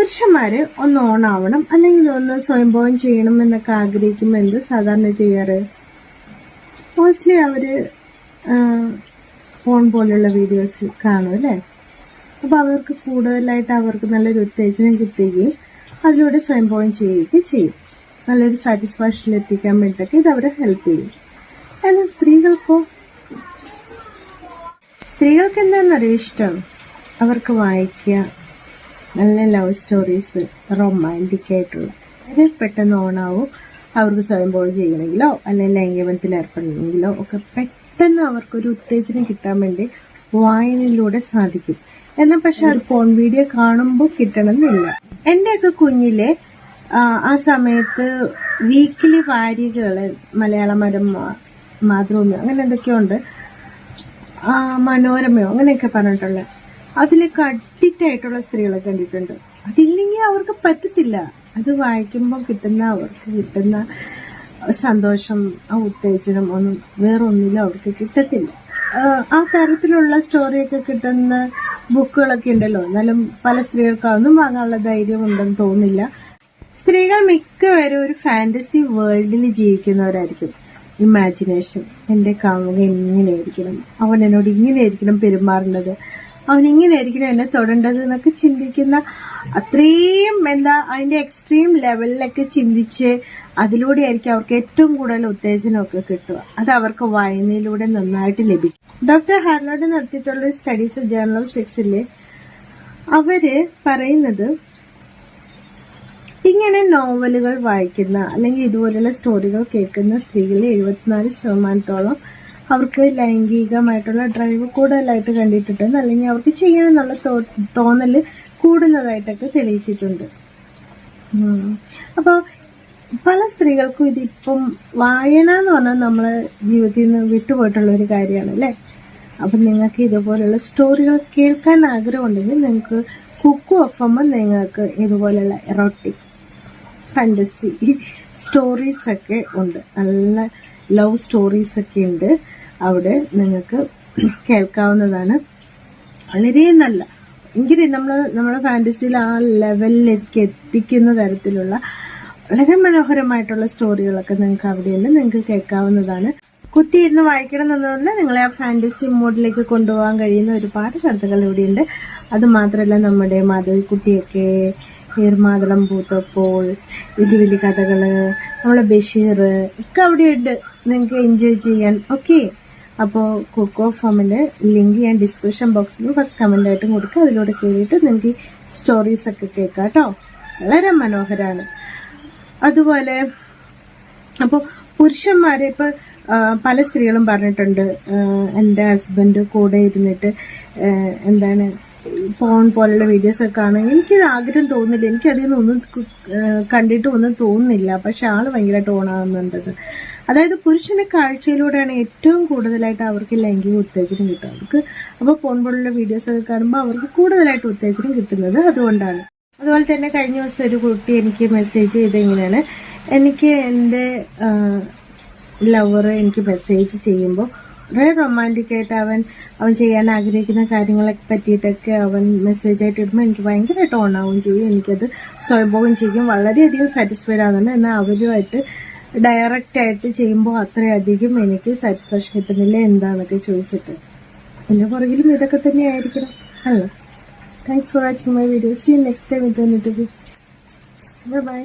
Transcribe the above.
പുരുഷന്മാര് ഒന്ന് ഓണാവണം അല്ലെങ്കിൽ ഒന്ന് സ്വയംഭവം ചെയ്യണം എന്നൊക്കെ ആഗ്രഹിക്കുമ്പോൾ എന്ത് സാധാരണ ചെയ്യാറ്? മോസ്റ്റ്ലി അവർ ഫോൺ പോലെയുള്ള വീഡിയോസ് കാണും അല്ലേ? അപ്പൊ അവർക്ക് കൂടുതലായിട്ട് അവർക്ക് നല്ലൊരു ഉത്തേജനം കിട്ടുകയും അതിലൂടെ സ്വയംഭവം ചെയ്യുകയും ചെയ്യും. നല്ലൊരു സാറ്റിസ്ഫാക്ഷൻ എത്തിക്കാൻ വേണ്ടിയിട്ടൊക്കെ ഇത് അവരെ ഹെൽപ്പ് ചെയ്യും. എന്നാൽ സ്ത്രീകൾക്കോ? സ്ത്രീകൾക്ക് എന്താണെന്നറിയോ ഇഷ്ടം? അവർക്ക് വായിക്കുക നല്ല ലവ് സ്റ്റോറീസ് റൊമാന്റിക് ആയിട്ടുള്ള. വളരെ പെട്ടെന്ന് ഓണാവും അവർക്ക് സ്വയം സ്വയംഭവം ചെയ്യണമെങ്കിലോ അല്ലെങ്കിൽ ലൈംഗികബന്ധത്തിൽ ഏർപ്പെടണമെങ്കിലോ ഒക്കെ പെട്ടെന്ന് അവർക്കൊരു ഉത്തേജനം കിട്ടാൻ വേണ്ടി വായനയിലൂടെ സാധിക്കും. എന്നാൽ പക്ഷെ അത് ഫോൺ വീഡിയോ കാണുമ്പോൾ കിട്ടണമെന്നില്ല. എന്റെയൊക്കെ കുഞ്ഞിലെ ആ, സമയത്ത് വീക്കിലി വാരികകൾ മലയാള മരം മാതൃഭൂമി അങ്ങനെ എന്തൊക്കെയുണ്ട് മനോരമയോ അങ്ങനെയൊക്കെ പറഞ്ഞിട്ടുള്ള അതിലൊക്കെ അഡിക്റ്റ് ആയിട്ടുള്ള സ്ത്രീകളെ കണ്ടിട്ടുണ്ട്. അതില്ലെങ്കിൽ അവർക്ക് പറ്റത്തില്ല. അത് വായിക്കുമ്പോൾ കിട്ടുന്ന അവർക്ക് കിട്ടുന്ന സന്തോഷം ആ ഉത്തേജനം ഒന്നും വേറൊന്നിലും അവർക്ക് കിട്ടത്തില്ല. ആ, തരത്തിലുള്ള സ്റ്റോറിയൊക്കെ കിട്ടുന്ന ബുക്കുകളൊക്കെ ഉണ്ടല്ലോ. എന്നാലും പല സ്ത്രീകൾക്ക് അതൊന്നും വാങ്ങാനുള്ള ധൈര്യം ഉണ്ടെന്ന് തോന്നില്ല സ്ത്രീകൾ മിക്കവരും ഒരു ഫാന്റസി വേൾഡിൽ ജീവിക്കുന്നവരായിരിക്കും. ഇമാജിനേഷൻ എന്റെ കാമുക ഇങ്ങനെയായിരിക്കണം അവൻ എന്നോട് ഇങ്ങനെയായിരിക്കണം പെരുമാറേണ്ടത് അവൻ ഇങ്ങനെയായിരിക്കണം എന്നെ തൊടേണ്ടത് എന്നൊക്കെ ചിന്തിക്കുന്ന അത്രയും എന്താ അതിന്റെ എക്സ്ട്രീം ലെവലിലൊക്കെ ചിന്തിച്ച് അതിലൂടെ ആയിരിക്കും അവർക്ക് ഏറ്റവും കൂടുതൽ ഉത്തേജനമൊക്കെ കിട്ടുക. അത് അവർക്ക് വായനയിലൂടെ നന്നായിട്ട് ലഭിക്കും. ഡോക്ടർ ഹാർലോഡ് നടത്തിയിട്ടുള്ള ഒരു സ്റ്റഡീസ് ജേർണൽ ഓഫ് സെക്സിൽ അവർ പറയുന്നത് ഇങ്ങനെ നോവലുകൾ വായിക്കുന്ന അല്ലെങ്കിൽ ഇതുപോലെയുള്ള സ്റ്റോറികൾ കേൾക്കുന്ന സ്ത്രീകളിൽ എഴുപത്തിനാല് ശതമാനത്തോളം അവർക്ക് ലൈംഗികമായിട്ടുള്ള ഡ്രൈവ് കൂടുതലായിട്ട് കണ്ടിട്ടുണ്ട്. അല്ലെങ്കിൽ അവർക്ക് ചെയ്യണമെന്നുള്ള തോ- തോന്നൽ കൂടുന്നതായിട്ടൊക്കെ തെളിയിച്ചിട്ടുണ്ട്. അപ്പോൾ പല സ്ത്രീകൾക്കും ഇതിപ്പം വായന എന്ന് പറഞ്ഞാൽ നമ്മൾ ജീവിതത്തിൽ നിന്ന് വിട്ടുപോയിട്ടുള്ള ഒരു കാര്യമാണ് അല്ലേ? അപ്പം നിങ്ങൾക്ക് ഇതുപോലുള്ള സ്റ്റോറികൾ കേൾക്കാൻ ആഗ്രഹമുണ്ടെങ്കിൽ നിങ്ങൾക്ക് കുക്കു ഒഫമ്മ നിങ്ങൾക്ക് ഇതുപോലുള്ള എറോട്ടിക് ഫാന്റസി സ്റ്റോറീസൊക്കെ ഉണ്ട്. നല്ല ലവ് സ്റ്റോറീസൊക്കെ ഉണ്ട്. അവിടെ നിങ്ങൾക്ക് കേൾക്കാവുന്നതാണ്. വളരെ നല്ല. എങ്കിലും നമ്മൾ നമ്മുടെ ഫാന്റസിയിൽ ആ ലെവലിലേക്ക് എത്തിക്കുന്ന തരത്തിലുള്ള വളരെ മനോഹരമായിട്ടുള്ള സ്റ്റോറികളൊക്കെ നിങ്ങൾക്ക് അവിടെയുണ്ട്. നിങ്ങൾക്ക് കേൾക്കാവുന്നതാണ്. കുത്തിയിരുന്ന് വായിക്കണം എന്നുള്ള നിങ്ങളെ ആ ഫാന്റസി മോഡിലേക്ക് കൊണ്ടുപോകാൻ കഴിയുന്ന ഒരുപാട് കഥകൾ ഇവിടെയുണ്ട്. അത് മാത്രമല്ല നമ്മുടെ മാധവിക്കുട്ടിയൊക്കെ ഏർമാതളം പൂത്തപ്പോൾ വലിയ വലിയ കഥകൾ നമ്മളെ ബഷീർ ഒക്കെ അവിടെയുണ്ട്. നിങ്ങൾക്ക് എൻജോയ് ചെയ്യാൻ. ഓക്കെ അപ്പോൾ കുക്ക് ഓഫ് ഫോമിന്റെ ലിങ്ക് ഞാൻ ഡിസ്ക്രിപ്ഷൻ ബോക്സിൽ ഫസ്റ്റ് കമന്റ് ആയിട്ടും കൊടുക്കുക അതിലൂടെ കയറിയിട്ട് നിങ്ങൾക്ക് സ്റ്റോറീസ് ഒക്കെ കേൾക്കാം കേട്ടോ വളരെ മനോഹരമാണ് അതുപോലെ അപ്പോൾ പുരുഷന്മാരെ ഇപ്പോൾ പല സ്ത്രീകളും പറഞ്ഞിട്ടുണ്ട്. എന്റെ ഹസ്ബൻഡ് കൂടെ ഇരുന്നിട്ട് എന്താണ് ഫോൺ പോലുള്ള വീഡിയോസ് ഒക്കെ കാണുക എനിക്കത് ആഗ്രഹം തോന്നുന്നില്ല. എനിക്ക് അതിൽ നിന്നൊന്നും കണ്ടിട്ട് ഒന്നും തോന്നുന്നില്ല. പക്ഷെ ആൾ ഭയങ്കരമായിട്ട് ഓണാകുന്നുണ്ടത് അതായത് പുരുഷന്റെ കാഴ്ചയിലൂടെയാണ് ഏറ്റവും കൂടുതലായിട്ട് അവർക്ക് ലൈംഗിക ഉത്തേജനം കിട്ടുക. അവർക്ക് അപ്പോൾ ഫോൺ പോലുള്ള വീഡിയോസ് ഒക്കെ കാണുമ്പോൾ അവർക്ക് കൂടുതലായിട്ട് ഉത്തേജനം കിട്ടുന്നത് അതുകൊണ്ടാണ്. അതുപോലെ തന്നെ കഴിഞ്ഞ ദിവസം ഒരു കുട്ടി എനിക്ക് മെസ്സേജ് ചെയ്ത് എങ്ങനെയാണ് എനിക്ക് എന്റെ ലവർ എനിക്ക് മെസ്സേജ് ചെയ്യുമ്പോൾ വളരെ റൊമാന്റിക് ആയിട്ട് അവൻ അവൻ ചെയ്യാൻ ആഗ്രഹിക്കുന്ന കാര്യങ്ങളെ പറ്റിയിട്ടൊക്കെ അവൻ മെസ്സേജ് ആയിട്ട് ഇടുമ്പോൾ എനിക്ക് ഭയങ്കരമായിട്ട് ഓണാവും ചെയ്യും എനിക്കത് സ്വയംഭോഗം ചെയ്യും. വളരെയധികം സാറ്റിസ്ഫൈഡ് ആകുന്നുണ്ട് എന്നാൽ അവരുമായിട്ട് ഡയറക്റ്റ് ആയിട്ട് ചെയ്യുമ്പോൾ അത്രയധികം എനിക്ക് സാറ്റിസ്ഫാക്ഷൻ കിട്ടുന്നില്ല എന്താണെന്നൊക്കെ ചോദിച്ചിട്ട്. എന്റെ പുറകിലും ഇതൊക്കെ തന്നെ ആയിരിക്കണം അല്ല thanks for watching my video see next time ഇത് വന്നിട്ട് ബൈ